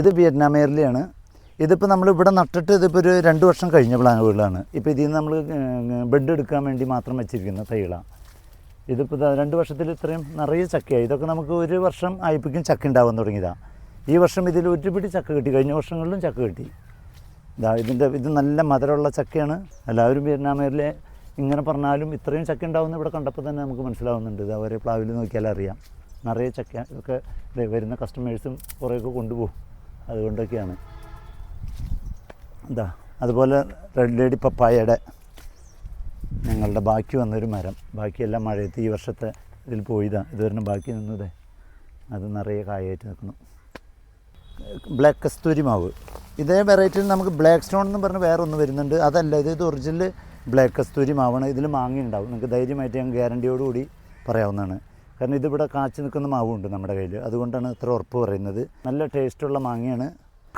ഇത് വിയറ്റ്നാം എയർലിയാണ്. ഇതിപ്പോൾ നമ്മൾ ഇവിടെ നട്ടിട്ട് ഇതിപ്പോൾ ഒരു രണ്ട് വർഷം കഴിഞ്ഞ പ്ലാനുകളാണ് ഇപ്പോൾ ഇതിൽ നിന്ന് നമ്മൾ ബെഡ് എടുക്കാൻ വേണ്ടി മാത്രം വെച്ചിരിക്കുന്ന തൈകളാണ് ഇതിപ്പോൾ രണ്ട് വർഷത്തിൽ ഇത്രയും നിറയെ ചക്കയായി ഇതൊക്കെ നമുക്ക് ഒരു വർഷം ആയിപ്പിക്കും ചക്ക ഉണ്ടാവാൻ തുടങ്ങിയതാണ് ഈ വർഷം ഇതിൽ ഒരുപിടി ചക്ക കിട്ടി. കഴിഞ്ഞ വർഷങ്ങളിലും ചക്ക കിട്ടി. ഇതാ ഇതിന്റെ ഇത് നല്ല മധുരമുള്ള ചക്കയാണ്. എല്ലാവരും വിയറ്റ്നാമേരിലെ ഇങ്ങനെ പറഞ്ഞാലും ഇത്രയും ചക്ക ഉണ്ടാവുന്ന ഇവിടെ കണ്ടപ്പോൾ തന്നെ നമുക്ക് മനസ്സിലാവുന്നുണ്ട്. ഇത് അവരെ പ്ലാവിൽ നോക്കിയാൽ അറിയാം നിറയെ ചക്ക ഇതൊക്കെ വരുന്ന കസ്റ്റമേഴ്സും കുറേയൊക്കെ കൊണ്ടുപോകും. അതുകൊണ്ടൊക്കെയാണ്. എന്താ അതുപോലെ റെഡ് ലേഡി പപ്പായയുടെ ഞങ്ങളുടെ ബാക്കി വന്നൊരു മരം. ബാക്കിയെല്ലാം മഴയത്ത് ഈ വർഷത്തെ ഇതിൽ പോയതാണ് ഇതുവരെ ബാക്കി നിന്നതേ. അത് നിറയെ കായായിട്ട് നിൽക്കുന്നു. ബ്ലാക്ക് കസ്തൂരി മാവ്. ഇതേ വെറൈറ്റിയിൽ നമുക്ക് ബ്ലാക്ക് സ്റ്റോൺ എന്ന് പറഞ്ഞ് വേറെ ഒന്ന് വരുന്നുണ്ട്. അതല്ല ഇത് ഇത് ഒറിജിനൽ ബ്ലാക്ക് കസ്തൂരി മാവാണ്. ഇതിൽ മാങ്ങ ഉണ്ടാവും നിങ്ങൾക്ക് ധൈര്യമായിട്ട് ഞാൻ ഗ്യാരണ്ടിയോടുകൂടി പറയാവുന്നതാണ്. കാരണം ഇതിവിടെ കാച്ചു നിൽക്കുന്ന മാവുണ്ട് നമ്മുടെ കയ്യിൽ. അതുകൊണ്ടാണ് ഇത്ര ഉറപ്പ് പറയുന്നത്. നല്ല ടേസ്റ്റുള്ള മാങ്ങയാണ്.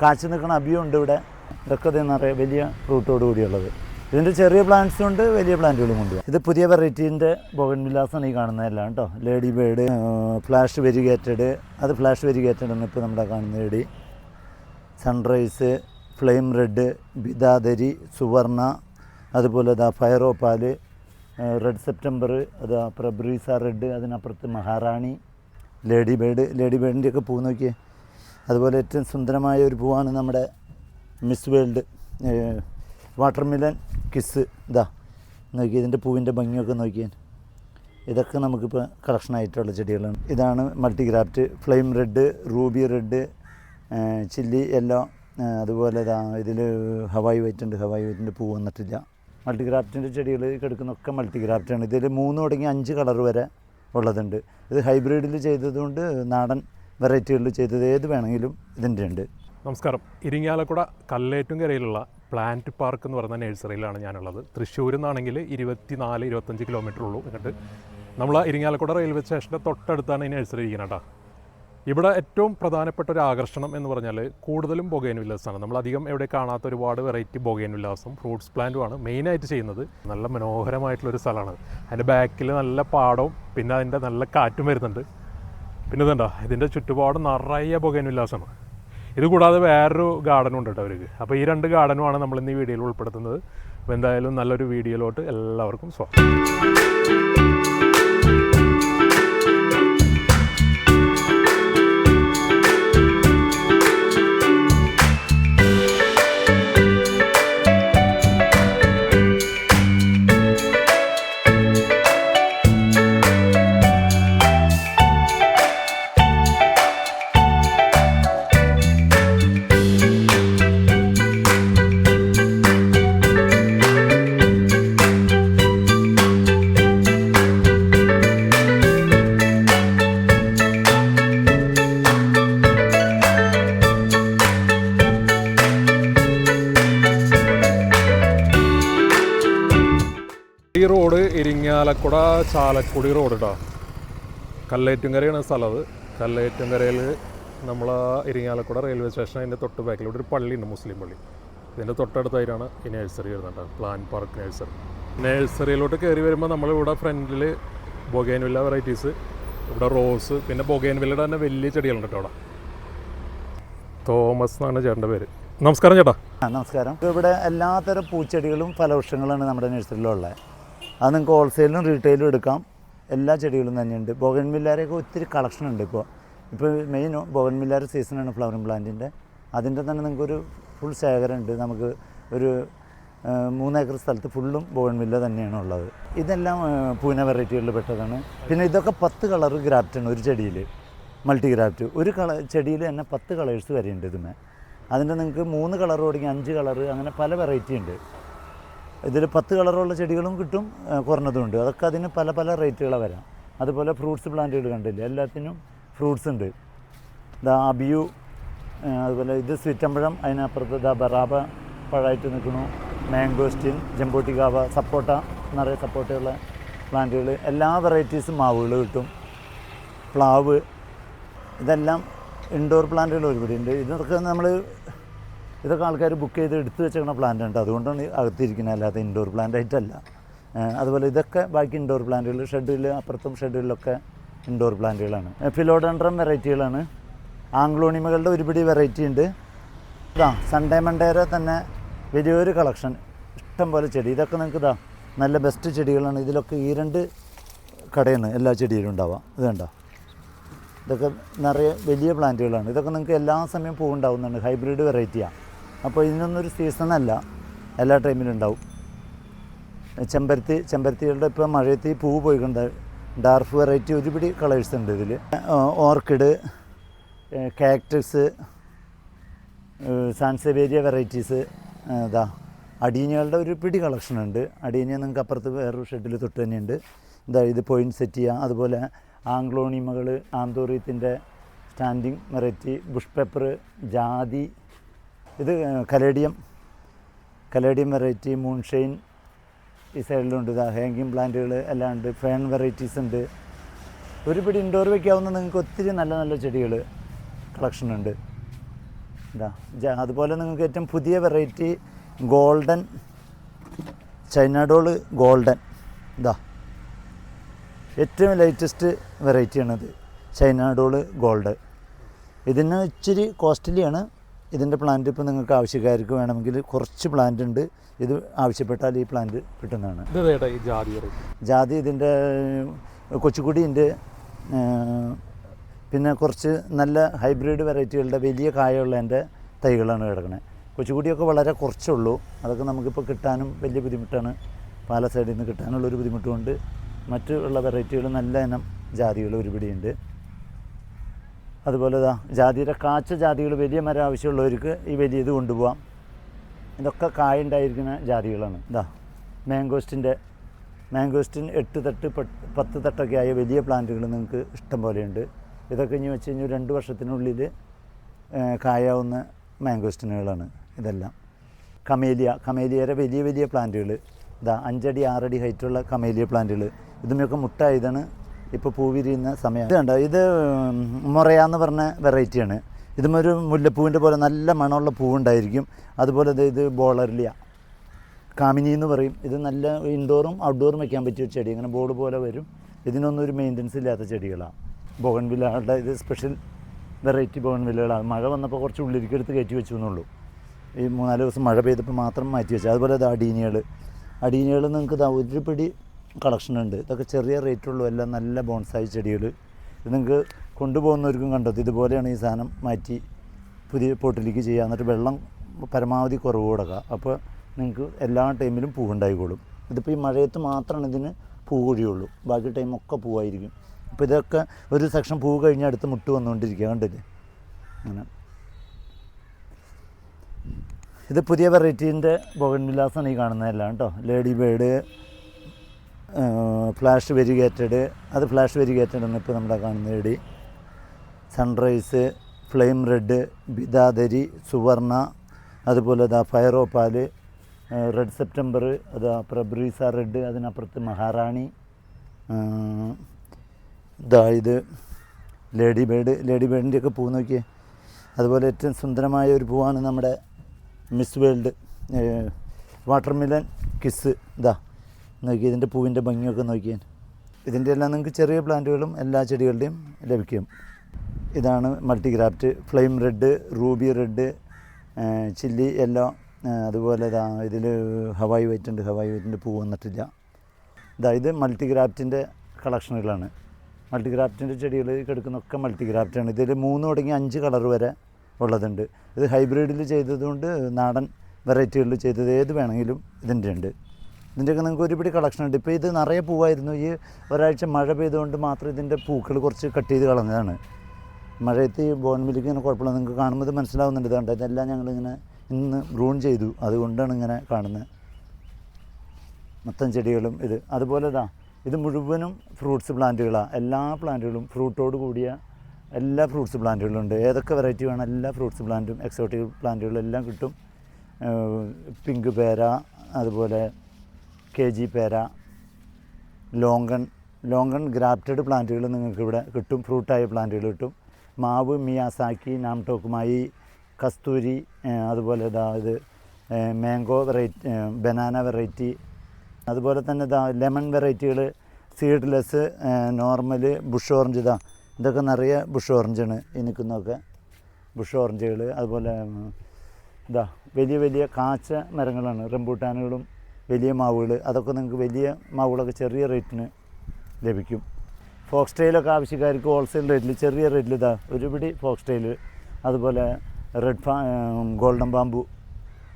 കാച്ചു നിൽക്കുന്ന ഉണ്ട് ഇവിടെ. ഇതൊക്കെ ഇത് നിറയെ വലിയ ഫ്രൂട്ടോട് കൂടിയുള്ളത്. ഇതിന്റെ ചെറിയ പ്ലാന്റ്സും ഉണ്ട് വലിയ പ്ലാന്റുകളും ഉണ്ട്. ഇത് പുതിയ വെറൈറ്റീന്റെ ബോഗൻ വില്ലാസാണ് ഈ കാണുന്നതെല്ലാം കേട്ടോ. Lady bird flash variegated. അത് ഫ്ലാഷ് വെരിഗേറ്റഡ് ആണ് ഇപ്പോൾ നമ്മുടെ കാണുന്ന lady. Sunrise flame red ബിദാദരി Suvarna അതുപോലെ ഇതാ ഫയറോപ്പാൽ റെഡ് സെപ്റ്റംബർ അത് പ്രബ്രീസ റെഡ് അതിനപ്പുറത്ത് മഹാറാണി ലേഡി ബേഡ് ലേഡി ബേഡിന്റെ ഒക്കെ പൂ നോക്കിയേ. അതുപോലെ ഏറ്റവും സുന്ദരമായ ഒരു പൂവാണ് നമ്മുടെ മിസ് വേൾഡ് വാട്ടർമിലൻ കിസ് ഇതാ നോക്കി ഇതിന്റെ പൂവിന്റെ ഭംഗിയൊക്കെ നോക്കിയാൽ ഇതൊക്കെ നമുക്കിപ്പോൾ കളക്ഷനായിട്ടുള്ള ചെടികളാണ്. ഇതാണ് multigraft flame red ruby red chilli yellow അതുപോലെ ഇതാ ഇതിൽ ഹവായി വൈറ്റ് ഉണ്ട്. ഹവായി വൈറ്റിന്റെ പൂ വന്നിട്ടില്ല. മൾട്ടിഗ്രാഫ്റ്റിന്റെ ചെടികൾ കിടക്കുന്നൊക്കെ മൾട്ടിഗ്രാഫ്റ്റാണ്. ഇതിൽ മൂന്ന് തുടങ്ങി അഞ്ച് കളർ വരെ ഉള്ളതുണ്ട്. ഇത് ഹൈബ്രിഡിൽ ചെയ്തതുകൊണ്ട് നാടൻ വെറൈറ്റികളിൽ ചെയ്തത് ഏത് വേണമെങ്കിലും ഇതിന്റെ ഉണ്ട്. നമസ്കാരം. ഇരിങ്ങാലക്കുട കല്ലേറ്റുംകരയിലുള്ള പ്ലാന്റ് പാർക്ക് എന്ന് പറയുന്ന നഴ്സറിയിലാണ് ഞാനുള്ളത്. തൃശ്ശൂരിൽ നിന്നാണെങ്കിൽ ഇരുപത്തിനാല് ഇരുപത്തഞ്ച് കിലോമീറ്റർ ഉള്ളൂ. എന്നിട്ട് നമ്മൾ ഇരിങ്ങാലക്കുട റെയിൽവേ സ്റ്റേഷന്റെ തൊട്ടടുത്താണ് ഈ നഴ്സറി ഇരിക്കുന്നത് കേട്ടോ. ഇവിടെ ഏറ്റവും പ്രധാനപ്പെട്ട ഒരു ആകർഷണം എന്ന് പറഞ്ഞാൽ കൂടുതലും ബൊഗൈൻ നമ്മൾ അധികം എവിടെ കാണാത്ത ഒരുപാട് വെറൈറ്റി ബൊഗൈൻ വില്ലാസും ഫ്രൂട്ട്സ് പ്ലാന്റുമാണ് മെയിനായിട്ട് ചെയ്യുന്നത്. നല്ല മനോഹരമായിട്ടുള്ളൊരു സ്ഥലമാണ്. അതിന്റെ ബാക്കിൽ നല്ല പാടവും പിന്നെ അതിന്റെ നല്ല കാറ്റും വരുന്നുണ്ട്. പിന്നെ ഇതുണ്ടോ ഇതിന്റെ ചുറ്റുപാട് നിറയെ ബൊഗൈൻ വില്ലാസാണ് ഇത് വേറൊരു ഗാർഡനും ഉണ്ട് കേട്ടോ അവർക്ക്. അപ്പോൾ ഈ രണ്ട് ഗാർഡനുമാണ് നമ്മൾ ഇന്ന് ഈ വീഡിയോയിൽ ഉൾപ്പെടുത്തുന്നത്. അപ്പോൾ എന്തായാലും നല്ലൊരു വീഡിയോയിലോട്ട് എല്ലാവർക്കും സ്വാഗതം. ഇരിങ്ങാലക്കുട ചാലക്കുടി റോഡ് കേട്ടോ കല്ലേറ്റുംകരയാണ് സ്ഥലം അത്. കല്ലേറ്റുംകരയിൽ നമ്മൾ ഇരിങ്ങാലക്കുട റെയിൽവേ സ്റ്റേഷൻ അതിന്റെ തൊട്ട് ബാക്കിലൂടെ ഒരു പള്ളിയുണ്ട് മുസ്ലിം പള്ളി. ഇതിന്റെ തൊട്ടടുത്തായിട്ടാണ് ഈ നഴ്സറി വരുന്നുണ്ട് പ്ലാൻ പാർക്ക് നഴ്സറി നഴ്സറിയിലോട്ട് കയറി വരുമ്പോൾ നമ്മളിവിടെ ഫ്രണ്ടിൽ ബൊഗേൻവില്ല വെറൈറ്റീസ് ഇവിടെ റോസ് പിന്നെ ബൊഗേൻവില്ലയുടെ തന്നെ വലിയ ചെടികളുണ്ട് കേട്ടോ അവിടെ. തോമസ് എന്നാണ് ചേട്ടന്റെ പേര്. നമസ്കാരം ചേട്ടാ. നമസ്കാരം. ഇവിടെ എല്ലാത്തരം പൂച്ചെടികളും ഫലവൃക്ഷങ്ങളാണ് നമ്മുടെ നഴ്സറിയിലുള്ളത് അത് നിങ്ങൾക്ക് ഹോൾസെയിലും റീറ്റെയിലും എടുക്കാം. എല്ലാ ചെടികളും തന്നെയുണ്ട്. ബോഗൻമില്ലാരൊക്കെ ഒത്തിരി കളക്ഷൻ ഉണ്ട് ഇപ്പോൾ. ഇപ്പോൾ മെയിൻ ബോഗൻമില്ലാര സീസണാണ് ഫ്ലവറിങ് പ്ലാന്റിന്റെ അതിന്റെ തന്നെ നിങ്ങൾക്കൊരു ഫുൾ ശേഖരം ഉണ്ട്. നമുക്ക് ഒരു മൂന്നേക്കർ സ്ഥലത്ത് ഫുള്ളും ബോഗൻമില്ല തന്നെയാണ് ഉള്ളത്. ഇതെല്ലാം പൂന വെറൈറ്റികളിൽ പെട്ടതാണ്. പിന്നെ ഇതൊക്കെ പത്ത് കളർ ഗ്രാഫ്റ്റാണ് ഒരു ചെടിയിൽ. മൾട്ടി ഗ്രാഫ്റ്റ് ഒരു കള ചെടിയിൽ തന്നെ പത്ത് കളേഴ്സ് വരെയുണ്ട് ഇതിന്. അതിന്റെ നിങ്ങൾക്ക് മൂന്ന് കളർ തുടങ്ങി അഞ്ച് കളർ അങ്ങനെ പല വെറൈറ്റി ഉണ്ട്. ഇതിൽ പത്ത് കളറുള്ള ചെടികളും കിട്ടും കുറഞ്ഞതുണ്ട് അതൊക്കെ അതിന് പല പല റേറ്റുകളെ വരാം. അതുപോലെ ഫ്രൂട്ട്സ് പ്ലാന്റുകൾ കണ്ടില്ലേ? എല്ലാത്തിനും ഫ്രൂട്ട്സ് ഉണ്ട്. ഇതാ അബിയു അതുപോലെ ഇത് സ്വീറ്റമ്പഴം അതിനപ്പുറത്ത് ഇതാ ബറാബ പഴമായിട്ട് നിൽക്കുന്നു. മാംഗോസ്റ്റിൻ ജമ്പോട്ടിക്കാവ സപ്പോട്ട നിറയെ സപ്പോട്ടയുള്ള പ്ലാന്റുകൾ. എല്ലാ വെറൈറ്റീസും മാവുകൾ കിട്ടും. പ്ലാവ് ഇതെല്ലാം ഇൻഡോർ പ്ലാന്റുകൾ ഒരുപാട് ഉണ്ട്. ഇതൊക്കെ നമ്മൾ ഇതൊക്കെ ആൾക്കാർ ബുക്ക് ചെയ്ത് എടുത്തു വെച്ചേക്കണ പ്ലാന്റ് ഉണ്ട്. അതുകൊണ്ടാണ് അകത്തിരിക്കുന്നത്. അല്ലാതെ ഇൻഡോർ പ്ലാന്റ് ആയിട്ടല്ല അതുപോലെ ഇതൊക്കെ ബാക്കി ഇൻഡോർ പ്ലാന്റുകൾ ഷെഡിൽ അപ്പുറത്തും ഷെഡിലൊക്കെ ഇൻഡോർ പ്ലാന്റുകളാണ് ഫിലോഡൻഡ്രം വെറൈറ്റികളാണ് ആംഗ്ലോണിമകളുടെ ഒരുപിടി വെറൈറ്റി ഉണ്ട്. ഇതാ സൺഡേ മണ്ടേരെ തന്നെ വലിയൊരു കളക്ഷൻ ഇഷ്ടം പോലെ ചെടി. ഇതൊക്കെ നിങ്ങൾക്ക് ഇതാ നല്ല ബെസ്റ്റ് ചെടികളാണ്. ഇതിലൊക്കെ ഈ രണ്ട് കടയാണ് എല്ലാ ചെടിയിലും ഉണ്ടാവുക. ഇത് ഇതൊക്കെ നിറയെ വലിയ പ്ലാന്റുകളാണ് ഇതൊക്കെ നിങ്ങൾക്ക് എല്ലാ സമയവും പൂവുണ്ടാവുന്നുണ്ട് ഹൈബ്രിഡ് വെറൈറ്റിയാണ് അപ്പോൾ ഇതിനൊന്നൊരു സീസണല്ല എല്ലാ ടൈമിലും ഉണ്ടാവും. ചെമ്പരത്തി ചെമ്പരത്തികളുടെ ഇപ്പോൾ മഴയത്തി പൂവ് പോയിക്കൊണ്ട് ഡാർഫ് വെറൈറ്റി ഒരുപിടി കളേഴ്സ് ഉണ്ട് ഇതിൽ ഓർക്കിഡ് കാക്ടസ് സാൻസേവേരിയ വെറൈറ്റീസ് ഇതാ. അടീനകളുടെ ഒരു പിടി കളക്ഷൻ ഉണ്ട്. അടീനിയ നിങ്ങൾക്ക് അപ്പുറത്ത് വേറൊരു ഷെഡിൽ തൊട്ട് തന്നെയുണ്ട്. ഇതാ ഇത് പോയിന്റ് സെറ്റ് ചെയ്യുക അതുപോലെ ആംഗ്ലോണിമകൾ ആന്തോറിയത്തിന്റെ സ്റ്റാൻഡിങ് വെറൈറ്റി ബുഷ് പേപ്പർ ജാതി ഇത് കലേഡിയം. കലേഡിയം വെറൈറ്റി മൂൺഷെയിൻ ഈ സൈഡിലുണ്ട്. ഇതാ ഹാങ്കിങ് പ്ലാന്റുകൾ എല്ലാം ഉണ്ട്. ഫേൺ വെറൈറ്റീസ് ഉണ്ട്. ഒരുപിടി ഇൻഡോർ വയ്ക്കാവുന്ന നിങ്ങൾക്ക് ഒത്തിരി നല്ല നല്ല ചെടികൾ കളക്ഷൻ ഉണ്ട്. ഇതാ അതുപോലെ നിങ്ങൾക്ക് ഏറ്റവും പുതിയ വെറൈറ്റി ഗോൾഡൻ ചൈനാഡോൾ ഗോൾഡൻ. ഇതാ ഏറ്റവും ലേറ്റസ്റ്റ് വെറൈറ്റിയാണത്. China doll gold. ഇതിന് ഇച്ചിരി കോസ്റ്റ്ലിയാണ് ഇതിന്റെ പ്ലാന്റ് ഇപ്പോൾ നിങ്ങൾക്ക് ആവശ്യക്കാർക്ക് വേണമെങ്കിൽ കുറച്ച് പ്ലാന്റ് ഉണ്ട്. ഇത് ആവശ്യപ്പെട്ടാൽ ഈ പ്ലാന്റ് കിട്ടുന്നതാണ്. ഈ ജാതി ഇതിന്റെ കൊച്ചുകുടിയുണ്ട് പിന്നെ കുറച്ച് നല്ല ഹൈബ്രിഡ് വെറൈറ്റികളുടെ വലിയ കായുള്ളതിന്റെ തൈകളാണ് കിടക്കുന്നത് കൊച്ചുകുടിയൊക്കെ വളരെ കുറച്ചുള്ളൂ. അതൊക്കെ നമുക്കിപ്പോൾ കിട്ടാനും വലിയ ബുദ്ധിമുട്ടാണ്. പാല സൈഡിൽ നിന്ന് കിട്ടാനുള്ളൊരു ബുദ്ധിമുട്ടുമുണ്ട്. മറ്റുള്ള വെറൈറ്റികൾ നല്ല ഇനം ജാതികൾ ഒരുപിടിയുണ്ട്. അതുപോലെ ഇതാ ജാതിയുടെ കാച്ച ജാതികൾ വലിയ മരം ആവശ്യമുള്ളവർക്ക് ഈ വലിയത് കൊണ്ടുപോകാം ഇതൊക്കെ കായുണ്ടായിരിക്കുന്ന ജാതികളാണ്. ഇതാ മാംഗോസ്റ്റിന്റെ മാംഗോസ്റ്റിൻ എട്ട് തട്ട് പത്ത് തട്ടൊക്കെ ആയ വലിയ പ്ലാന്റുകൾ നിങ്ങൾക്ക് ഇഷ്ടം പോലെയുണ്ട്. ഇതൊക്കെ ഇനി വെച്ച് കഴിഞ്ഞാൽ രണ്ട് വർഷത്തിനുള്ളിൽ കായാവുന്ന മാംഗോസ്റ്റിനുകളാണ് ഇതെല്ലാം. കമേലിയ കമേലിയയുടെ വലിയ വലിയ പ്ലാന്റുകൾ. ഇതാ അഞ്ചടി ആറടി ഹൈറ്റുള്ള കമേലിയ പ്ലാന്റുകൾ. ഇതിനൊക്കെ മുട്ടായതാണ്. ഇപ്പോൾ പൂവിരിയുന്ന സമയം ഇത് കണ്ടോ? ഇത് മുറയാന്ന് പറഞ്ഞ വെറൈറ്റിയാണ്. ഇതും ഒരു മുല്ലപ്പൂവിന്റെ പോലെ നല്ല മണമുള്ള പൂവുണ്ടായിരിക്കും. അതുപോലെ ഇത് ബോളർലിയ. കാമിനി എന്ന് പറയും. ഇത് നല്ല ഇൻഡോറും ഔട്ട്ഡോറും വെക്കാൻ പറ്റിയ ചെടി. ഇങ്ങനെ ബോർഡ് പോലെ വരും. ഇതിനൊന്നും ഒരു മെയിന്റനൻസ് ഇല്ലാത്ത ചെടികളാണ് ബോഗൺവില്ലകളുടെ ഇത് സ്പെഷ്യൽ വെറൈറ്റി ബോഗൺവില്ലകളാണ് മഴ വന്നപ്പോൾ കുറച്ച് ഉള്ളിലേക്ക് കയറ്റി വെച്ചു എന്നുള്ളൂ. ഈ മൂന്നാൽ ദിവസം മഴ പെയ്തപ്പോൾ മാത്രം മാറ്റി വെച്ചു. അതുപോലെ അത് അടീനികൾ അടീനികൾ നിങ്ങൾക്ക് ഒരു പിടി കളക്ഷൻ ഉണ്ട് ഇതൊക്കെ ചെറിയ റേറ്റുള്ളൂ. എല്ലാം നല്ല ബോൺസായി ചെടികൾ. ഇത് നിങ്ങൾക്ക് കൊണ്ടുപോകുന്നവർക്കും കണ്ടത് ഇതുപോലെയാണ് ഈ സാധനം മാറ്റി പുതിയ പോട്ടിലേക്ക് ചെയ്യുക. എന്നിട്ട് വെള്ളം പരമാവധി കുറവ് കൊടുക്കുക. അപ്പോൾ നിങ്ങൾക്ക് എല്ലാ ടൈമിലും പൂവുണ്ടായിക്കോളും. ഇതിപ്പോൾ ഈ മഴയത്ത് മാത്രമാണ് ഇതിന് പൂ കൊഴിയുള്ളൂ. ബാക്കി ടൈമൊക്കെ പൂവായിരിക്കും. അപ്പോൾ ഇതൊക്കെ ഒരു സെക്ഷൻ പൂ കഴിഞ്ഞ് അടുത്ത് മുട്ട് വന്നുകൊണ്ടിരിക്കുക. കണ്ടില്ലേ? അങ്ങനെ. ഇത് പുതിയ വെറൈറ്റീന്റെ ബോഗൻ വിലാസാണ് ഈ കാണുന്നതെല്ലാം കേട്ടോ. Lady bird flash variegated. അത് ഫ്ലാഷ് വെരിഗേറ്റഡ് ആണ് ഇപ്പോൾ നമ്മുടെ കാണുന്ന ഇടി സൺറൈസ് ഫ്ലെയിം റെഡ് ബിദാദരി സുവർണ അതുപോലെ ഇതാ ഫയറോപ്പാൽ റെഡ് സെപ്റ്റംബർ അതാ പ്രബ്രീസ റെഡ് അതിനപ്പുറത്ത് മഹാറാണി ഇതാ ഇത് ലേഡി ബേഡ് ലേഡി ബേഡിന്റെയൊക്കെ പൂ നോക്കിയേ. അതുപോലെ ഏറ്റവും സുന്ദരമായ ഒരു പൂവാണ് നമ്മുടെ മിസ് വേൾഡ് വാട്ടർമിലൻ കിസ് ഇതാ നോക്കി ഇതിന്റെ പൂവിന്റെ ഭംഗിയൊക്കെ നോക്കിയാൽ ഇതിന്റെ എല്ലാം നിങ്ങൾക്ക് ചെറിയ പ്ലാന്റുകളും എല്ലാ ചെടികളുടെയും ലഭിക്കും. ഇതാണ് multi multigraft flame red ruby red chilli yellow അതുപോലെ ഇതാ ഇതിൽ ഹവായി വൈറ്റ് ഉണ്ട്. ഹവായി വൈറ്റിന്റെ പൂ വന്നിട്ടില്ല. ഇതാ ഇത് മൾട്ടിഗ്രാഫ്റ്റിന്റെ കളക്ഷനുകളാണ്. മൾട്ടി മൾട്ടിഗ്രാഫ്റ്റിന്റെ ചെടികൾ കിടക്കുന്നൊക്കെ മൾട്ടിഗ്രാഫ്റ്റാണ്. ഇതിൽ മൂന്ന് തുടങ്ങി അഞ്ച് കളർ വരെ ഉള്ളതുണ്ട്. ഇത് ഹൈബ്രിഡിൽ ചെയ്തതുകൊണ്ട് നാടൻ വെറൈറ്റികളിൽ ചെയ്തത് ഏത് വേണമെങ്കിലും ഇതിന്റെ ഉണ്ട് ഇതിന്റെയൊക്കെ നിങ്ങൾക്ക് ഒരുപിടി കളക്ഷൻ ഉണ്ട്. ഇപ്പോൾ ഇത് നിറയെ പൂവായിരുന്നു. ഈ ഒരാഴ്ച മഴ പെയ്തുകൊണ്ട് മാത്രം ഇതിന്റെ പൂക്കൾ കുറച്ച് കട്ട് ചെയ്ത് കളഞ്ഞതാണ്. മഴയത്ത് ഈ ബോൺമില്ലിക്ക് ഇങ്ങനെ കുഴപ്പമില്ല. നിങ്ങൾക്ക് കാണുമ്പോൾ മനസ്സിലാവുന്നുണ്ട്. ഇതുകൊണ്ട് ഇതെല്ലാം ഞങ്ങളിങ്ങനെ ഇന്ന് ബ്രൂൺ ചെയ്തു. അതുകൊണ്ടാണ് ഇങ്ങനെ കാണുന്നത് മൊത്തം ചെടികളും ഇത്. അതുപോലെ ഇതാ ഇത് മുഴുവനും ഫ്രൂട്ട്സ് പ്ലാന്റുകളാണ് എല്ലാ പ്ലാന്റുകളും ഫ്രൂട്ടോട് കൂടിയ എല്ലാ ഫ്രൂട്ട്സ് പ്ലാന്റുകളും ഉണ്ട്. ഏതൊക്കെ വെറൈറ്റി വേണം എല്ലാ ഫ്രൂട്ട്സ് പ്ലാന്റും എക്സോട്ടിക് പ്ലാന്റുകളും എല്ലാം കിട്ടും. പിങ്ക് പേര അതുപോലെ കെ ജി പേര ലോങ്കൺ ലോങ്കൺ ഗ്രാഫ്റ്റഡ് പ്ലാന്റുകൾ നിങ്ങൾക്കിവിടെ കിട്ടും ഫ്രൂട്ടായ പ്ലാന്റുകൾ കിട്ടും. മാവ് മിയാസാക്കി നാംടോക്കുമായി കസ്തൂരി അതുപോലെ ഇതാ ഇത് മാംഗോ വെറൈറ്റി ബനാന വെറൈറ്റി അതുപോലെ തന്നെ ഇതാ ലെമൺ വെറൈറ്റികൾ സീഡ്ലെസ് നോർമൽ ബുഷ് ഓറഞ്ച് ഇതാ ഇതൊക്കെ നിറയെ ബുഷ് ഓറഞ്ചാണ് ഈ നിൽക്കുന്നതൊക്കെ. ബുഷ് ഓറഞ്ചുകൾ അതുപോലെ ഇതാ വലിയ വലിയ കാച്ച മരങ്ങളാണ് റംബൂട്ടാനുകളും വലിയ മാവുകൾ അതൊക്കെ നിങ്ങൾക്ക് വലിയ മാവുകളൊക്കെ ചെറിയ റേറ്റിന് ലഭിക്കും. ഫോക്സ് ടെയിലൊക്കെ ആവശ്യക്കാർക്ക് ഹോൾസെയിൽ റേറ്റിൽ ചെറിയ റേറ്റിൽ ഇതാ ഒരുപിടി ഫോക്സ് ടെയിൽ അതുപോലെ റെഡ് ഫാ ഗോൾഡൻ ബാമ്പു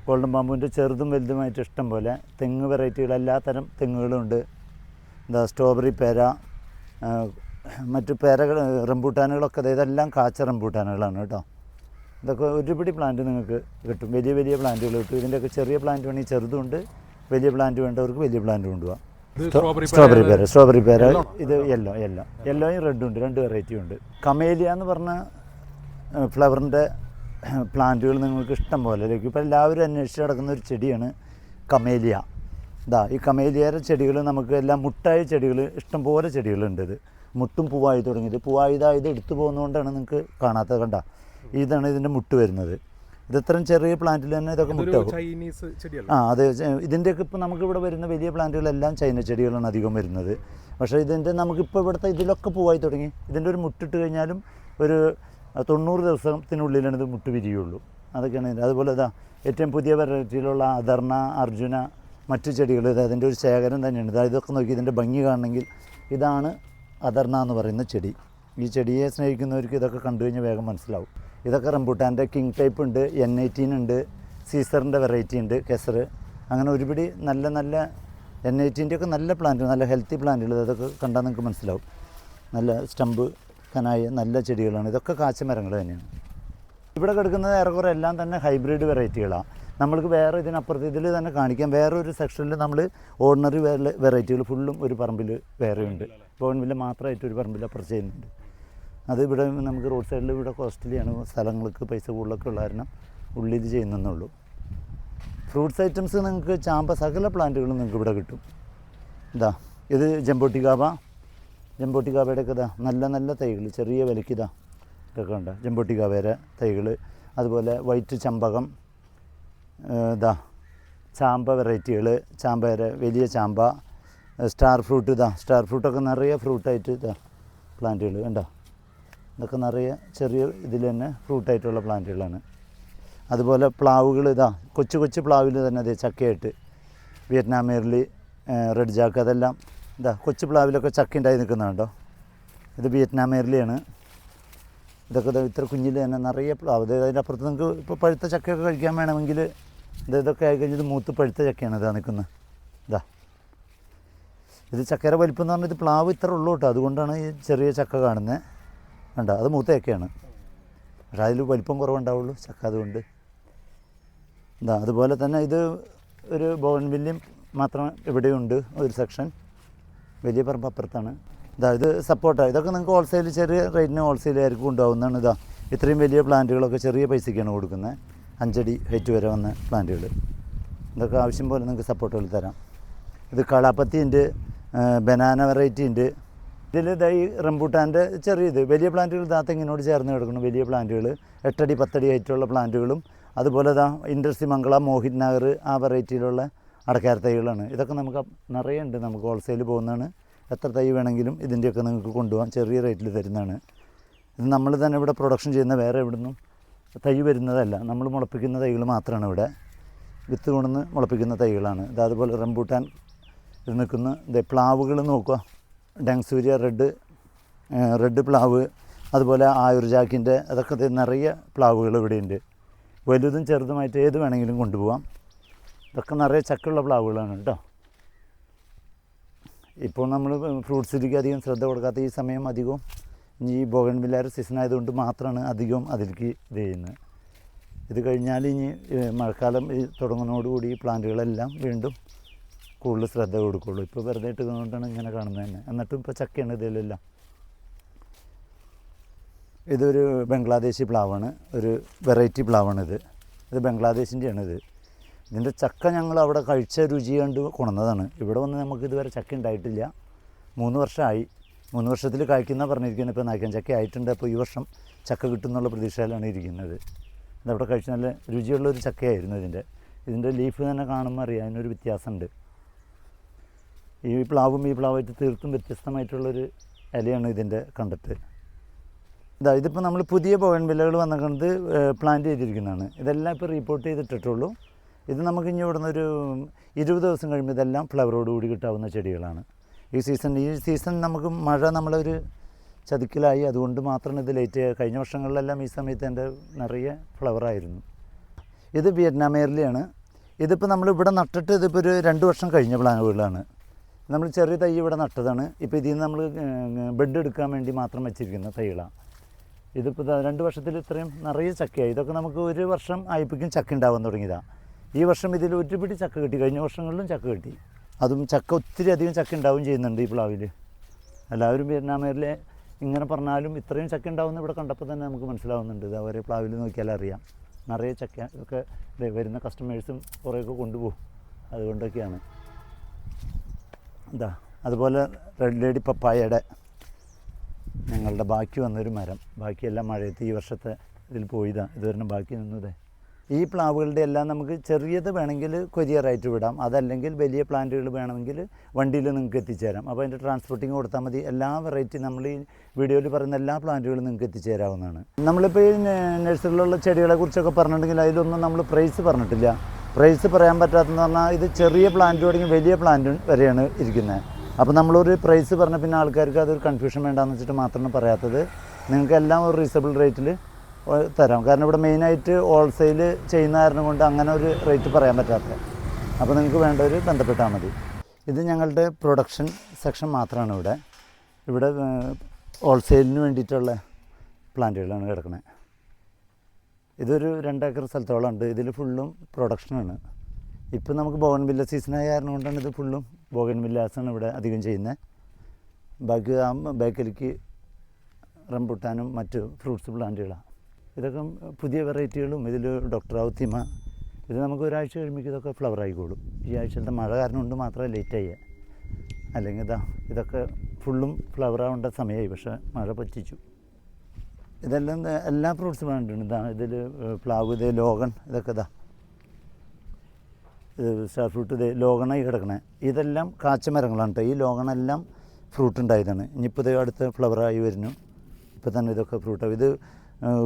ഗോൾഡൻ ബാമ്പുവിന്റെ ചെറുതും വലുതുമായിട്ട് ഇഷ്ടം പോലെ തെങ്ങ് വെറൈറ്റികൾ എല്ലാ തരം തെങ്ങുകളുണ്ട് എന്താ സ്ട്രോബെറി പേര മറ്റു പേരകൾ റംബൂട്ടാനുകളൊക്കെ ഇതെല്ലാം കാച്ച റംബൂട്ടാനുകളാണ് കേട്ടോ. ഇതൊക്കെ ഒരുപിടി പ്ലാന്റ് നിങ്ങൾക്ക് കിട്ടും വലിയ വലിയ പ്ലാന്റുകൾ കിട്ടും. ഇതിന്റെയൊക്കെ ചെറിയ പ്ലാന്റ് വേണമെങ്കിൽ ചെറുതുണ്ട് വലിയ പ്ലാന്റ് വേണ്ടവർക്ക് വലിയ പ്ലാന്റ് കൊണ്ടുപോകാം സ്ട്രോബെറി പേര് സ്ട്രോബെറി പേര ഇത് യെല്ലോ യെല്ലോ യെല്ലോയും റെഡും ഉണ്ട് രണ്ട് വെറൈറ്റി ഉണ്ട്. കമേലിയ എന്ന് പറഞ്ഞ ഫ്ലവറിന്റെ പ്ലാന്റുകൾ നിങ്ങൾക്ക് ഇഷ്ടം പോലെ. ലഭിക്കും ഇപ്പോൾ എല്ലാവരും അന്വേഷിച്ച് നടക്കുന്ന ഒരു ചെടിയാണ് കമേലിയ ഇതാ ഈ കമേലിയയുടെ ചെടികൾ നമുക്ക് എല്ലാം മുട്ടായ ചെടികൾ ഇഷ്ടം പോലെ ചെടികളുണ്ട് ഇത്. മുട്ടും പൂവായി തുടങ്ങിയത്. പൂവായത് ഇത് എടുത്തു പോകുന്നതുകൊണ്ടാണ് നിങ്ങൾക്ക് കാണാത്തത്. കണ്ട ഇതാണ് ഇതിന്റെ മുട്ട് വരുന്നത്. ഇത് ഇത്രയും ചെറിയ പ്ലാന്റിൽ തന്നെ ഇതൊക്കെ മുട്ടാകും ചൈനീസ് ആ അതെ ഇതിന്റെയൊക്കെ ഇപ്പോൾ നമുക്കിവിടെ വരുന്ന വലിയ പ്ലാന്റുകളെല്ലാം ചൈന ചെടികളാണ് അധികം വരുന്നത്. പക്ഷേ ഇതിന്റെ നമുക്കിപ്പോൾ ഇവിടുത്തെ ഇതിലൊക്കെ പൂവായി തുടങ്ങി. ഇതിന്റെ ഒരു മുട്ടിട്ട് കഴിഞ്ഞാലും ഒരു തൊണ്ണൂറ് ദിവസത്തിനുള്ളിലാണ് ഇത് മുട്ട് വിരിയുള്ളൂ. അതൊക്കെയാണ് ഇതിന്റെ അതുപോലെ ഇതാ ഏറ്റവും പുതിയ വെറൈറ്റിയിലുള്ള അധർണ അർജുന മറ്റു ചെടികൾ ഇത് അതിന്റെ ഒരു ശേഖരം തന്നെയാണ്. ഇതാ ഇതൊക്കെ നോക്കി ഇതിന്റെ ഭംഗി കാണണമെങ്കിൽ ഇതാണ് അധർണ എന്ന് പറയുന്ന ചെടി. ഈ ചെടിയെ സ്നേഹിക്കുന്നവർക്ക് ഇതൊക്കെ കണ്ടു കഴിഞ്ഞാൽ വേഗം മനസ്സിലാവും. ഇതൊക്കെ റംബൂട്ടാന്റെ കിങ് ടൈപ്പ് ഉണ്ട് എൻ എയ്റ്റീൻ ഉണ്ട് സീസറിന്റെ വെറൈറ്റി ഉണ്ട് കെസർ. അങ്ങനെ ഒരുപിടി നല്ല നല്ല എൻ എയ്റ്റീന്റെ ഒക്കെ നല്ല പ്ലാന്റ് നല്ല ഹെൽത്തി പ്ലാന്റ് പ്ലാന്റുകൾ അതൊക്കെ കണ്ടാൽ നിങ്ങൾക്ക് മനസ്സിലാവും. നല്ല സ്റ്റമ്പ് കനായ നല്ല ചെടികളാണ്. ഇതൊക്കെ കാച്ച മരങ്ങൾ തന്നെയാണ്. ഇവിടെ കിടക്കുന്നത് ഏറെക്കുറെ എല്ലാം തന്നെ ഹൈബ്രിഡ് വെറൈറ്റികളാണ്. നമ്മൾക്ക് വേറെ ഇതിനപ്പുറത്ത് ഇതിൽ തന്നെ കാണിക്കാം. വേറെ ഒരു സെക്ഷനിൽ നമ്മൾ ഓർഡിനറി വെറൈറ്റികൾ ഫുള്ളും ഒരു പറമ്പിൽ വേറെയുണ്ട്. ബോൺവില്ല മാത്രമായിട്ട് ഒരു പറമ്പിൽ അപ്പുറത്ത് ചെയ്യുന്നുണ്ട്. അത് ഇവിടെ നമുക്ക് റോഡ് സൈഡിൽ ഇവിടെ കോസ്റ്റ്ലിയാണ് സ്ഥലങ്ങൾക്ക് പൈസ കൂടുതലൊക്കെ ഉള്ള കാരണം ഉള്ളിൽ ചെയ്യുന്നുള്ളൂ ഫ്രൂട്ട്സ് ഐറ്റംസ് നിങ്ങൾക്ക് ചാമ്പ സകല പ്ലാന്റുകളും നിങ്ങൾക്ക് ഇവിടെ കിട്ടും. ഇതാ ഇത് ജമ്പോട്ടിക്കാവ ജമ്പോട്ടിക്കാവയുടെയൊക്കെ ഇതാ നല്ല നല്ല തൈകൾ ചെറിയ വിലയ്ക്ക് ഇതാ ഇതൊക്കെ ഉണ്ട് ജമ്പോട്ടിക്കാവയുടെ തൈകൾ അതുപോലെ വൈറ്റ് ചമ്പകം ഇതാ ചാമ്പ വെറൈറ്റികൾ ചാമ്പയുടെ വലിയ ചാമ്പ സ്റ്റാർ ഫ്രൂട്ട് ഇതാ സ്റ്റാർ ഫ്രൂട്ടൊക്കെ നിറയെ ഫ്രൂട്ടായിട്ട് ഇതാ പ്ലാന്റുകൾ കണ്ടോ? ഇതൊക്കെ നിറയെ ചെറിയ ഇതിൽ തന്നെ ഫ്രൂട്ടായിട്ടുള്ള പ്ലാന്റുകളാണ് അതുപോലെ പ്ലാവുകൾ ഇതാ കൊച്ചു കൊച്ചു പ്ലാവിൽ തന്നെ അതെ ചക്കയായിട്ട്. വിയറ്റ്നാം മേർലി റെഡ് ജാക്ക് അതെല്ലാം ഇതാ കൊച്ചു പ്ലാവിലൊക്കെ ചക്ക ഉണ്ടായി നിൽക്കുന്നുണ്ടോ ഇത് വിയറ്റ്നാം മേർലിയാണ് ഇതൊക്കെ ഇത്ര കുഞ്ഞിൽ തന്നെ നിറയെ പ്ലാവ്. അതായത് അതിന്റെ അപ്പുറത്ത് നിങ്ങൾക്ക് ഇപ്പോൾ പഴുത്ത ചക്കയൊക്കെ കഴിക്കാൻ വേണമെങ്കിൽ ഇത് ഇതൊക്കെ ആയി കഴിഞ്ഞത് മൂത്ത് പഴുത്ത ചക്കയാണ് ഇതാ നിൽക്കുന്നത്. ഇതാ. ഇത് ചക്കയുടെ വലിപ്പം എന്ന് പറഞ്ഞാൽ ഇത് പ്ലാവ് ഇത്ര ഉള്ളൂ കേട്ടോ അതുകൊണ്ടാണ് ഈ ചെറിയ ചക്ക കാണുന്നത്. കണ്ടോ? അത് മൂത്തയൊക്കെയാണ്. പക്ഷേ അതിൽ വലിപ്പം കുറവുണ്ടാവുള്ളൂ ചക്ക അതുകൊണ്ട്. എന്താ അതുപോലെ തന്നെ ഇത് ഒരു ബോൺവില്യം മാത്രം ഇവിടെയുണ്ട് ഒരു സെക്ഷൻ വലിയ പറമ്പ് അപ്പുറത്താണ്. ഇതാ ഇത് സപ്പോർട്ടാണ് ഇതൊക്കെ നിങ്ങൾക്ക് ഹോൾസെയിൽ ചെറിയ റേറ്റിന് ഹോൾസെയിലായിരിക്കും ഉണ്ടാവുന്നതാണ്. ഇതാ ഇത്രയും വലിയ പ്ലാന്റുകളൊക്കെ ചെറിയ പൈസയ്ക്കാണ് കൊടുക്കുന്നത്. അഞ്ചടി ഹൈറ്റ് വരെ വന്ന പ്ലാന്റുകൾ ഇതൊക്കെ ആവശ്യം പോലെ നിങ്ങൾക്ക് സപ്പോർട്ടുകൾ തരാം. ഇത് കളാപ്പത്തി ഉണ്ട് ബനാന വെറൈറ്റി ഉണ്ട്. ഇതിൽ ഇതായി റംബൂട്ടാന്റെ ചെറിയ ചെറിയത് വലിയ പ്ലാന്റുകൾ ഇതാ തെങ്ങിനോട് ചേർന്ന് കിടക്കുന്നു. വലിയ പ്ലാന്റുകൾ എട്ടടി പത്തടി ഹൈറ്റുള്ള പ്ലാന്റുകളും അതുപോലെ ഇതാ ഇൻഡസ്ട്രി മംഗള മോഹിത് നഗർ ആ വെറൈറ്റിയിലുള്ള അടക്കാര തൈകളാണ് ഇതൊക്കെ നമുക്ക് നിറയെ ഉണ്ട് നമുക്ക് ഹോൾസെയിൽ പോകുന്നതാണ്. എത്ര തൈ വേണമെങ്കിലും ഇതിന്റെയൊക്കെ നിങ്ങൾക്ക് കൊണ്ടുപോകാം ചെറിയ റേറ്റിൽ തരുന്നതാണ്. ഇത് നമ്മൾ തന്നെ ഇവിടെ പ്രൊഡക്ഷൻ ചെയ്യുന്ന വേറെ എവിടുന്നും തൈ വരുന്നതല്ല. നമ്മൾ മുളപ്പിക്കുന്ന തൈകൾ മാത്രമാണ് ഇവിടെ. വിത്ത് കൊണ്ടുവന്ന് മുളപ്പിക്കുന്ന തൈകളാണ്. ഇത് അതുപോലെ റംബൂട്ടാൻ ഇത് നിൽക്കുന്ന ഇത് പ്ലാവുകൾ നോക്കുക. ഡെങ്സൂര്യ റെഡ് റെഡ് പ്ലാവ് അതുപോലെ ആയുർജാക്കിന്റെ അതൊക്കെ നിറയെ പ്ലാവുകൾ ഇവിടെയുണ്ട്. വലുതും ചെറുതുമായിട്ട് ഏത് വേണമെങ്കിലും കൊണ്ടുപോകാം ഇതൊക്കെ നിറയെ ചക്കുള്ള പ്ലാവുകളാണ് കേട്ടോ. ഇപ്പോൾ നമ്മൾ ഫ്രൂട്ട്സിലേക്ക് അധികം ശ്രദ്ധ കൊടുക്കാത്ത ഈ സമയം അധികവും ഇനി ഈ ബോഗൻ വില്ലാര സീസൺ ആയതുകൊണ്ട് മാത്രമാണ് അധികവും അതിലേക്ക് ഇത് ചെയ്യുന്നത്. ഇത് കഴിഞ്ഞാൽ ഇനി മഴക്കാലം തുടങ്ങുന്നതോടുകൂടി ഈ പ്ലാന്റുകളെല്ലാം വീണ്ടും കൂടുതൽ ശ്രദ്ധ കൊടുക്കുള്ളൂ. ഇപ്പോൾ വെറുതെ ഇട്ടുകൊണ്ടാണ് ഇങ്ങനെ കാണുന്നത് തന്നെ. എന്നിട്ടും ഇപ്പോൾ ചക്കയാണ് ഇതിലെല്ലാം. ഇതൊരു ബംഗ്ലാദേശി പ്ലാവാണ്. ഒരു വെറൈറ്റി പ്ലാവാണ് ഇത്. ഇത് ബംഗ്ലാദേശിന്റെയാണ് ഇത് ഇതിന്റെ ചക്ക ഞങ്ങൾ അവിടെ കഴിച്ച രുചി കണ്ട് കൊണന്നതാണ്. ഇവിടെ വന്ന് നമുക്ക് ഇതുവരെ ചക്ക ഉണ്ടായിട്ടില്ല. മൂന്ന് വർഷമായി. മൂന്ന് വർഷത്തിൽ കായ്ക്കുന്ന പറഞ്ഞിരിക്കുന്നത് ഇപ്പോൾ നായ്ക്കാൻ ചക്ക ആയിട്ടുണ്ട്. അപ്പോൾ ഈ വർഷം ചക്ക കിട്ടുന്നുള്ള പ്രതീക്ഷയിലാണ് ഇരിക്കുന്നത്. ഇതവിടെ കഴിച്ച നല്ല രുചിയുള്ള ഒരു ചക്കയായിരുന്നു ഇതിന്റെ. ഇതിന്റെ ലീഫ് തന്നെ കാണുമ്പോൾ അറിയാം അതിനൊരു വ്യത്യാസമുണ്ട്. ഈ പ്ലാവും ഈ പ്ലാവായിട്ട് തീർത്തും വ്യത്യസ്തമായിട്ടുള്ളൊരു ഇലയാണ് ഇതിന്റെ കണ്ടിട്ട്. ഇതാ ഇതിപ്പോൾ നമ്മൾ പുതിയ ബോവൻ വില്ലകൾ വന്നിരിക്കുന്നത് പ്ലാന്റ് ചെയ്തിരിക്കുന്നതാണ്. ഇതെല്ലാം ഇപ്പോൾ റിപ്പോർട്ട് ചെയ്തിട്ടിട്ടുള്ളൂ. ഇത് നമുക്ക് ഇനി ഇവിടുന്ന് ഒരു ഇരുപത് ദിവസം കഴിയുമ്പോൾ ഇതെല്ലാം ഫ്ലവറോട് കൂടി കിട്ടാവുന്ന ചെടികളാണ്. ഈ സീസൺ ഈ സീസൺ നമുക്ക് മഴ നമ്മളൊരു ചതിക്കലായി. അതുകൊണ്ട് മാത്രമാണ് ഇത് ലേറ്റ് കഴിഞ്ഞ വർഷങ്ങളിലെല്ലാം ഈ സമയത്ത് എന്റെ നിറയെ ഫ്ലവറായിരുന്നു ഇത് വിയറ്റ്നാം ഇതിപ്പോൾ നമ്മൾ ഇവിടെ നട്ടിട്ട് ഇതിപ്പോൾ ഒരു രണ്ട് വർഷം കഴിഞ്ഞ പ്ലാനുകളാണ് നമ്മൾ ചെറിയ തൈ ഇവിടെ നട്ടതാണ്. ഇപ്പോൾ ഇതിൽ നിന്ന് നമ്മൾ ബെഡ് എടുക്കാൻ വേണ്ടി മാത്രം വെച്ചിരിക്കുന്ന തൈകളാണ് ഇതിപ്പോൾ രണ്ട് വർഷത്തിൽ ഇത്രയും നിറയെ ചക്കയായി. ഇതൊക്കെ നമുക്ക് ഒരു വർഷം ആയിപ്പിക്കും ചക്ക ഉണ്ടാവാൻ തുടങ്ങിയതാണ് ഈ വർഷം ഇതിൽ ഒരു പിടി ചക്ക കിട്ടി. കഴിഞ്ഞ വർഷങ്ങളിലും ചക്ക കിട്ടി. അതും ചക്ക ഒത്തിരി അധികം ചക്ക ഉണ്ടാവുകയും ചെയ്യുന്നുണ്ട് ഈ പ്ലാവിൽ എല്ലാവരും വിയറ്റ്നാമേരിലെ ഇങ്ങനെ പറഞ്ഞാലും ഇത്രയും ചക്ക ഉണ്ടാവുന്ന ഇവിടെ കണ്ടപ്പോൾ തന്നെ നമുക്ക് മനസ്സിലാവുന്നുണ്ട്. ഇത് അവരെ പ്ലാവിൽ നോക്കിയാൽ അറിയാം. നിറയെ ചക്ക ഒക്കെ വരുന്ന കസ്റ്റമേഴ്സും കുറേയൊക്കെ കൊണ്ടുപോകും. അതുകൊണ്ടൊക്കെയാണ്. എന്താ അതുപോലെ റെഡ് ലേഡി പപ്പായയുടെ ഞങ്ങളുടെ ബാക്കി വന്നൊരു മരം. ബാക്കിയെല്ലാം മഴയത്ത് ഈ വർഷത്തെ ഇതിൽ പോയിതാണ് ഇതുവരെ ബാക്കി നിന്നതേ. ഈ പ്ലാവുകളുടെ എല്ലാം നമുക്ക് ചെറിയത് വേണമെങ്കിൽ കൊരിയറായിട്ട് വിടാം. അതല്ലെങ്കിൽ വലിയ പ്ലാന്റുകൾ വേണമെങ്കിൽ വണ്ടിയിൽ നിങ്ങൾക്ക് എത്തിച്ചേരാം. അപ്പോൾ അതിന്റെ ട്രാൻസ്പോർട്ടിങ് കൊടുത്താൽ മതി. എല്ലാ വെറൈറ്റി നമ്മൾ ഈ വീഡിയോയിൽ പറയുന്ന എല്ലാ പ്ലാന്റുകളും നിങ്ങൾക്ക് എത്തിച്ചേരാവുന്നതാണ്. നമ്മളിപ്പോൾ ഈ നഴ്സറിയിലുള്ള ചെടികളെ കുറിച്ചൊക്കെ പറഞ്ഞിട്ടുണ്ടെങ്കിൽ അതിലൊന്നും നമ്മൾ പ്രൈസ് പറഞ്ഞിട്ടില്ല. പ്രൈസ് പറയാൻ പറ്റാത്തതെന്ന് പറഞ്ഞാൽ ഇത് ചെറിയ പ്ലാന്റ് തുടങ്ങി വലിയ പ്ലാന്റ് വരെയാണ് ഇരിക്കുന്നത്. അപ്പോൾ നമ്മളൊരു പ്രൈസ് പറഞ്ഞ പിന്നെ ആൾക്കാർക്ക് അതൊരു കൺഫ്യൂഷൻ വേണ്ടാന്ന് വെച്ചിട്ട് മാത്രമാണ് പറയാത്തത്. നിങ്ങൾക്ക് എല്ലാം ഒരു റീസണബിൾ റേറ്റിൽ തരാം. കാരണം ഇവിടെ മെയിനായിട്ട് ഹോൾസെയിൽ ചെയ്യുന്ന കാരണം കൊണ്ട് അങ്ങനെ ഒരു റേറ്റ് പറയാൻ പറ്റാത്ത. അപ്പോൾ നിങ്ങൾക്ക് വേണ്ടവർ ബന്ധപ്പെട്ടാൽ മതി. ഇത് ഞങ്ങളുടെ പ്രൊഡക്ഷൻ സെക്ഷൻ മാത്രമാണ് ഇവിടെ. ഇവിടെ ഹോൾസെയിലിന് വേണ്ടിയിട്ടുള്ള പ്ലാന്റുകളാണ് കിടക്കുന്നത് ഇതൊരു രണ്ടേക്കർ സ്ഥലത്തോളം ഉണ്ട് ഇതിൽ ഫുള്ളും പ്രൊഡക്ഷനാണ് ഇപ്പം നമുക്ക് ബോഗൻ വില്ല സീസണായ കാരണം കൊണ്ടാണ് ഇത് ഫുള്ളും ബോഗൻ വില്ലാസാണ് ഇവിടെ അധികം ചെയ്യുന്നത് ബാക്കി ആ ബേക്കലിക്ക് റംബുട്ടാനും മറ്റ് ഫ്രൂട്ട്സ് പ്ലാന്റുകളാണ് ഇതൊക്കെ പുതിയ വെറൈറ്റികളും ഇതിൽ ഡോക്ടർ ഔത്തിമ ഇത് നമുക്ക് ഒരാഴ്ച കഴിയുമ്പോൾ ഇതൊക്കെ ഫ്ലവർ ആയിക്കോളും ഈ ആഴ്ചത്തെ മഴ കാരണം കൊണ്ട് മാത്രമേ ലേറ്റ് ആയ അല്ലെങ്കിൽ ഇതാ ഇതൊക്കെ ഫുള്ളും ഫ്ലവർ ആവേണ്ട സമയമായി പക്ഷേ മഴ പറ്റിച്ചു. ഇതെല്ലാം എല്ലാ ഫ്രൂട്ട്സും വേണ്ടിട്ടുണ്ട് ഇതാ ഇതിൽ പ്ലാവ് ഇത് ലോഗൺ ഇതൊക്കെ ഇതാ. സ്റ്റാർ ഫ്രൂട്ട് ഇത് ലോഗണായി കിടക്കണേ. ഇതെല്ലാം കാച്ച മരങ്ങളാണ് കേട്ടോ ഈ ലോഗണെല്ലാം ഫ്രൂട്ട് ഉണ്ടായതാണ്. ഇനിയിപ്പോൾ ഇത് അടുത്ത ഫ്ലവറായി വരുന്നു. ഇപ്പോൾ തന്നെ ഇതൊക്കെ ഫ്രൂട്ടാവും ഇത്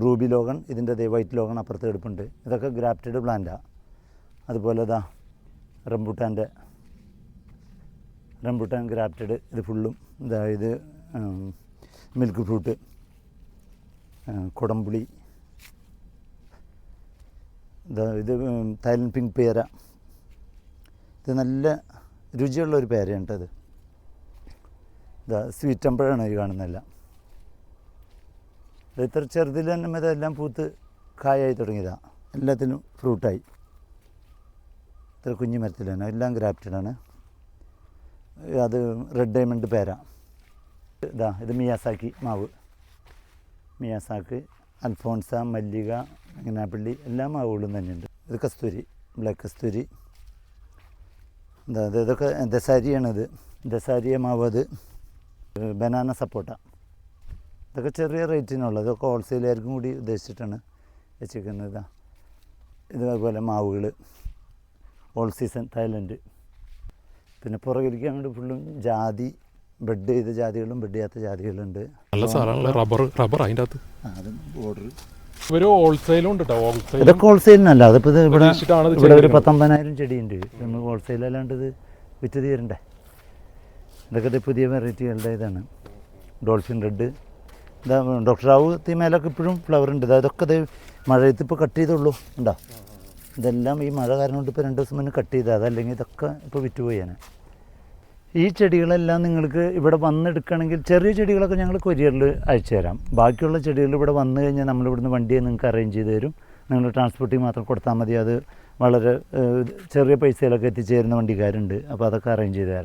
റൂബി ലോഗൺ ഇതിന്റെ വൈറ്റ് ലോഗൺ അപ്പുറത്ത് എടുപ്പുണ്ട്. ഇതൊക്കെ ഗ്രാഫ്റ്റഡ് പ്ലാന്റാണ് അതുപോലെ ഇതാ റംബുട്ടാന്റെ റംബുട്ടാൻ ഗ്രാഫ്റ്റഡ് ഇത് ഫുള്ളും അതായത് മിൽക്ക് ഫ്രൂട്ട് കുടംപുളി ഇതാ തൈലൻ പിങ്ക് പേര. ഇത് നല്ല രുചിയുള്ള ഒരു പേരയാണ് കേട്ടത് ഇത് സ്വീറ്റ് അമ്പഴാണ് ഈ കാണുന്നതെല്ലാം. ഇത് ഇത്ര ചെറുതിൽ തന്നെ ഇതെല്ലാം പൂത്ത് കായായി തുടങ്ങിയതാണ് എല്ലാത്തിനും ഫ്രൂട്ടായി ഇത്ര കുഞ്ഞു മരത്തിൽ തന്നെ. എല്ലാം ഗ്രാഫ്റ്റഡാണ് അത് റെഡ് ഡയമണ്ട് പേര. ഇതാ ഇത് മിയാസാക്കി മാവ്. മിയാസാക്ക് അൽഫോൺസ മല്ലിക അങ്ങനാപ്പള്ളി എല്ലാ മാവുകളും തന്നെയുണ്ട് ഇത് കസ്തൂരി ബ്ലാക്ക് കസ്തൂരി. എന്താ ഇത് ഇതൊക്കെ ദസാരിയാണിത്. ദസാരിയ മാവ് അത്. ബനാന സപ്പോട്ട. ഇതൊക്കെ ചെറിയ റേറ്റിനുള്ളത് ഇതൊക്കെ ഹോൾസെയിലായിരിക്കും കൂടി ഉദ്ദേശിച്ചിട്ടാണ് വെച്ചിരിക്കുന്നത്. ഇതാ ഇതേപോലെ മാവുകൾ ഓൾ സീസൺ തായ്ലൻഡ്. പിന്നെ പുറകിലേക്ക് അങ്ങോട്ട് ഫുള്ളും ജാതി ബെഡ് ചെയ്ത ജാതികളും ബെഡ് ചെയ്യാത്ത ജാതികളുണ്ട്. നല്ല സാധനമുള്ള റബ്ബർ റബ്ബർ അതിന്റെ അകത്ത്. അത് ഓർഡർ ഒരു ഹോൾസെയിലും ഉണ്ട് കേട്ടോ ഹോൾസെയിൽ ഇതൊക്കെ ഹോൾസെയിലിനല്ല അതിപ്പോൾ ഇത് ഇവിടെ ഇത് ഇവിടെ ഒരു. പത്തൊമ്പതിനായിരം ചെടിയുണ്ട്. നമ്മൾ ഹോൾസെയിൽ അല്ലാണ്ട് ഇത് വിറ്റ് തീരണ്ടേ? ഇതൊക്കെ ദേ പുതിയ വെറൈറ്റികളുടെ ഇതാണ്. ഡോൾഫിൻ റെഡ് ഡോക്ടർ റാവു തീമേലൊക്കെ ഇപ്പോഴും ഫ്ലവർ ഉണ്ട്. അതൊക്കെ ഇത് മഴയത്ത് ഇപ്പോൾ കട്ട് ചെയ്തുള്ളൂ ഉണ്ടോ ഇതെല്ലാം ഈ മഴ കാരണം കൊണ്ട് ഇപ്പോൾ രണ്ട് ദിവസം മുന്നേ കട്ട് ചെയ്താൽ അതല്ലെങ്കിൽ ഇതൊക്കെ ഇപ്പോൾ വിറ്റുപോയാണ് ഈ ചെടികളെല്ലാം നിങ്ങൾക്ക് ഇവിടെ വന്നെടുക്കണമെങ്കിൽ ചെറിയ ചെടികളൊക്കെ ഞങ്ങൾ കൊരിയറിൽ അയച്ചു തരാം. ബാക്കിയുള്ള ചെടികൾ ഇവിടെ വന്നു കഴിഞ്ഞാൽ നമ്മൾ ഇവിടുന്ന് വണ്ടിയെ നിങ്ങൾക്ക് അറേഞ്ച് ചെയ്ത് തരും. നിങ്ങൾ ട്രാൻസ്പോർട്ടിങ് മാത്രം കൊടുത്താൽ മതി. അത് വളരെ ചെറിയ പൈസയിലൊക്കെ എത്തിച്ചേരുന്ന വണ്ടിക്കാരുണ്ട്. അപ്പോൾ അതൊക്കെ അറേഞ്ച് ചെയ്ത് തരാം.